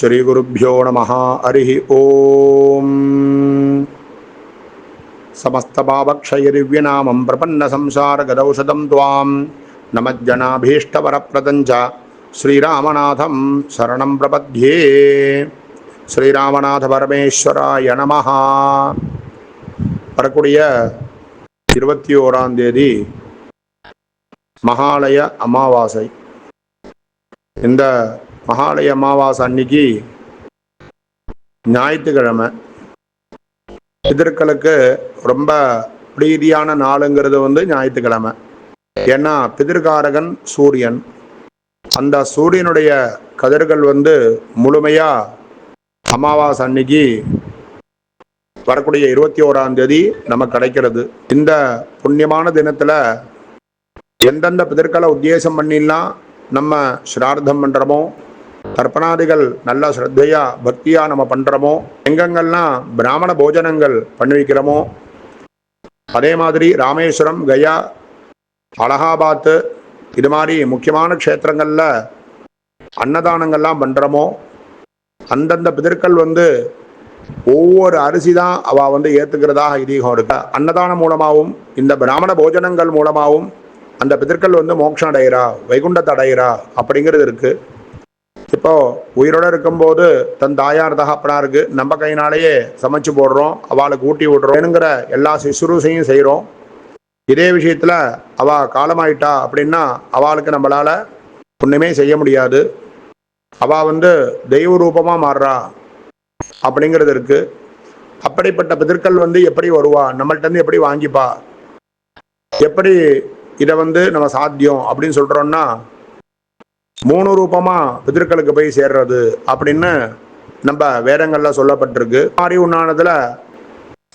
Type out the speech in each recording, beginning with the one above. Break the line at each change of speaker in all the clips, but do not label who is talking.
श्रीगुरुभ्यो नमः हरिः ॐ समस्तभावक्षयदिव्यनामं प्रपन्नसंसारगदौषधं त्वां नमज्जनाभीष्टवरप्रदं च श्रीरामनाथं शरणं प्रपद्ये ஸ்ரீராமநாதபரமேஸ்வராய நமஹ வரக்கூடிய இருபத்தி ஓராம் தேதி மகாலய அமாவாசை இந்த மகாலய அமாவாசை அன்னைக்கு ஞாயிற்றுக்கிழமை. பிதர்களுக்கு ரொம்ப பிரீதியான நாளுங்கிறது வந்து ஞாயிற்றுக்கிழமை. ஏன்னா பிதிர்காரகன் சூரியன். அந்த சூரியனுடைய கதிர்கள் வந்து முழுமையா அமாவாசை அன்னைக்கு வரக்கூடிய இருபத்தி ஓராம் தேதி நமக்கு கிடைக்கிறது. இந்த புண்ணியமான தினத்துல எந்தெந்த பிதர்களை உத்தேசம் பண்ணிலாம் நம்ம ஸ்ரார்த்தம் பண்ணுறோமோ தர்ப்பணாதிகள் நல்ல ஸ்ரத்தையா பக்தியா நம்ம பண்றோமோ? எங்கெங்கெல்லாம் பிராமண போஜனங்கள் பண்ணி வைக்கிறோமோ அதே மாதிரி ராமேஸ்வரம் கயா அலகாபாத்து இது மாதிரி முக்கியமான க்ஷேத்திரங்களில் அன்னதானங்கள்லாம் பண்ணுறோமோ அந்தந்த பிதற்கள் வந்து ஒவ்வொரு அரிசி தான் அவள் வந்து ஏற்றுக்கிறதாக ஐதீகம் இருக்கு. அன்னதானம் மூலமாகவும் இந்த பிராமண போஜனங்கள் மூலமாகவும் அந்த பிதர்கள் வந்து மோட்சம் அடைகிறா வைகுண்டத்தை அடைகிறா அப்படிங்கிறது இருக்குது இப்போ உயிரோட இருக்கும்போது தன் தாயார் தகப்பனாருக்கு நம்ம கையினாலேயே சமைச்சு போடுறோம் அவளுக்கு ஊட்டி விடுறோம் வேணுங்கிற எல்லா சுசுறுசையும் செய்கிறோம் இதே விஷயத்தில் அவ காலமாயிட்டா அப்படின்னா அவளுக்கு நம்மளால் ஒன்றுமே செய்ய முடியாது. அவ வந்து தெய்வ ரூபமாக மாறுறா அப்படிங்கிறது இருக்கு. அப்படிப்பட்ட பிதற்கள் வந்து எப்படி வருவா? நம்மள்ட்டேருந்து எப்படி வாங்கிப்பா? எப்படி இதை வந்து நம்ம சாத்தியம் அப்படின்னு சொல்கிறோன்னா மூணு ரூபமா பிதர்களுக்கு போய் சேர்றது அப்படின்னு நம்ம வேதங்கள்ல சொல்லப்பட்டிருக்கு. மாதிரி உண்ணானதுல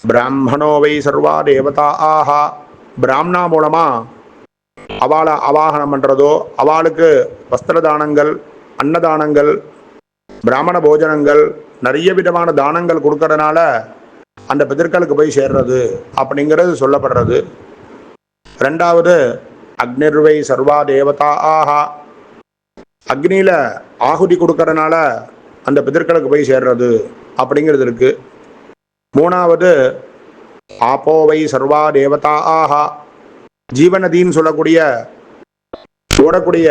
பிராமணோ வை சர்வா தேவதா ஆஹா. பிராமணா மூலமா அவளை அவாகனம் பண்றதோ அவளுக்கு வஸ்திர தானங்கள் அன்னதானங்கள் பிராமண போஜனங்கள் நிறைய விதமான தானங்கள் கொடுக்கறதுனால அந்த பிதர்களுக்கு போய் சேர்றது அப்படிங்கிறது சொல்லப்படுறது. ரெண்டாவது அக்னிர்வை சர்வா தேவதா ஆஹா. அக்னியில் ஆகுதி கொடுக்கறதுனால அந்த பிதற்களுக்கு போய் சேர்றது அப்படிங்கிறது இருக்கு. மூணாவது ஆப்போவை சர்வா தேவதா ஆஹா ஜீவநதின்னு சொல்லக்கூடிய ஓடக்கூடிய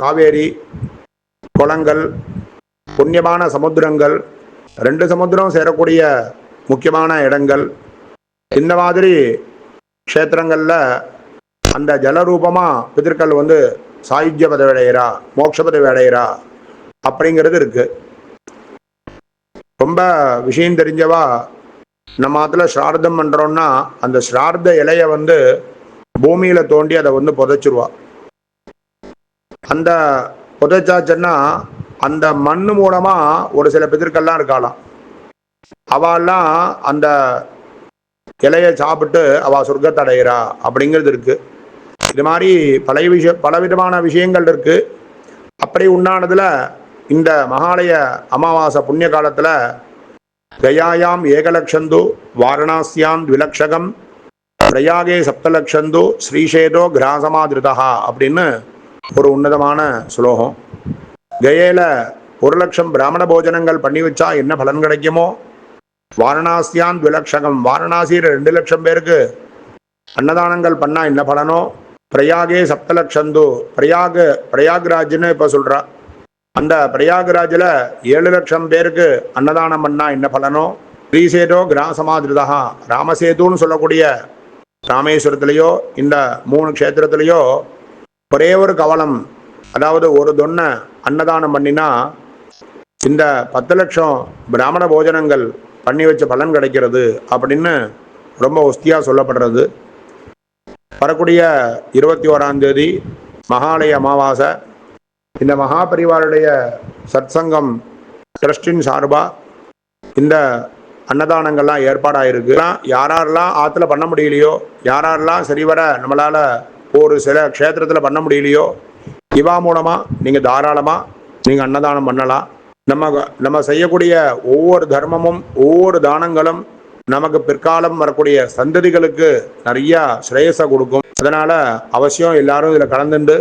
காவேரி குளங்கள் புண்ணியமான சமுத்திரங்கள் ரெண்டு சமுத்திரம் சேரக்கூடிய முக்கியமான இடங்கள். இந்த மாதிரி க்ஷேத்திரங்களில் அந்த ஜலரூபமாக பிதற்கள் வந்து சாயுஜ்ய பதவி அடைகிறா மோட்ச பதவி அடைகிறா அப்படிங்கிறது இருக்கு. ரொம்ப விஷயம் தெரிஞ்சவா நம்ம அதில் ஸ்ரார்த்தம் பண்றோம்னா அந்த ஸ்ரார்த்த இலைய வந்து பூமியில தோண்டி அதை வந்து புதைச்சிருவா. அந்த புதைச்சாச்சுன்னா அந்த மண்ணு மூலமா ஒரு சில பிதர்கள்லாம் இருக்காளாம். அவெல்லாம் அந்த இலையை சாப்பிட்டு அவ சொர்க்கத்தடைகிறா அப்படிங்கிறது இருக்கு. இது மாதிரி பழைய விஷய பலவிதமான விஷயங்கள் இருக்கு. அப்படி உண்டானதுல இந்த மகாலய அமாவாசை புண்ணிய காலத்துல கயாயாம் ஏகலட்சந்து வாரணாசியாம் த்விலக்ஷகம் பிரயாகே சப்தலக்ஷந்து ஸ்ரீஷேதோ கிராசமாதிருதா அப்படின்னு ஒரு உன்னதமான ஸ்லோகம் கயேல ஒரு லட்சம் பிராமண போஜனங்கள் பண்ணி வச்சா என்ன பலன் கிடைக்குமோ? வாரணாசியான் த்விலக்ஷகம் வாரணாசியில் ரெண்டு லட்சம் பேருக்கு அன்னதானங்கள் பண்ணா என்ன பலனோ? பிரயாகே சப்தலட்சந்தோ பிரயாக பிரயாக்ராஜ்னு இப்போ சொல்கிறா அந்த பிரயாகராஜில் ஏழு லட்சம் பேருக்கு அன்னதானம் பண்ணால் என்ன பலனோ? ஸ்ரீசேதோ கிராசமாதிருதா ராமசேதுன்னு சொல்லக்கூடிய ராமேஸ்வரத்துலேயோ இந்த மூணு க்ஷேத்திரத்துலேயோ ஒரே ஒரு கவலம். அதாவது ஒரு தொன்னை அன்னதானம் பண்ணினா இந்த பத்து லட்சம் பிராமண போஜனங்கள் பண்ணி வச்ச பலன் கிடைக்கிறது அப்படின்னு ரொம்ப ஒஸ்தியாக சொல்லப்படுறது. வரக்கூடிய இருபத்தி ஓராம் தேதி மகாலய அமாவாசை. இந்த மகாபரிவாருடைய சத்சங்கம் ட்ரஸ்டின் சார்பாக இந்த அன்னதானங்கள்லாம் ஏற்பாடாயிருக்கு. யாரெல்லாம் ஆற்றுல பண்ண முடியலையோ யாரெல்லாம் சரிவர நம்மளால் ஒரு சில க்ஷேத்திரத்தில் பண்ண முடியலையோ இவா மூலமாக நீங்கள் தாராளமாக நீங்கள் அன்னதானம் பண்ணலாம். நம்ம நம்ம செய்யக்கூடிய ஒவ்வொரு தர்மமும் ஒவ்வொரு தானங்களும் நமக்கு பிற்காலம் வரக்கூடிய சந்ததிகளுக்கு நிறைய ஸ்ரேயஸை கொடுக்கும். அதனால அவசியம் எல்லாரும் இதுல கலந்துண்டு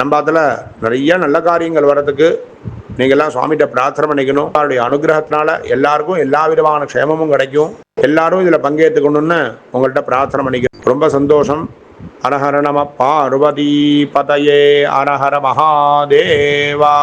நம்ம அதில் நிறைய நல்ல காரியங்கள் வர்றதுக்கு நீங்கள்லாம் சுவாமிகிட்ட பிரார்த்தனை பண்ணிக்கணும். அவருடைய அனுகிரகத்தினால எல்லாருக்கும் எல்லா விதமான க்ஷேமமும் கிடைக்கும். எல்லாரும் இதில் பங்கேற்றுக்கணும்னு உங்கள்கிட்ட பிரார்த்தனை பண்ணிக்கணும் ரொம்ப சந்தோஷம். அரஹர நம பார்வதி பதையே. அரஹர மகாதேவா.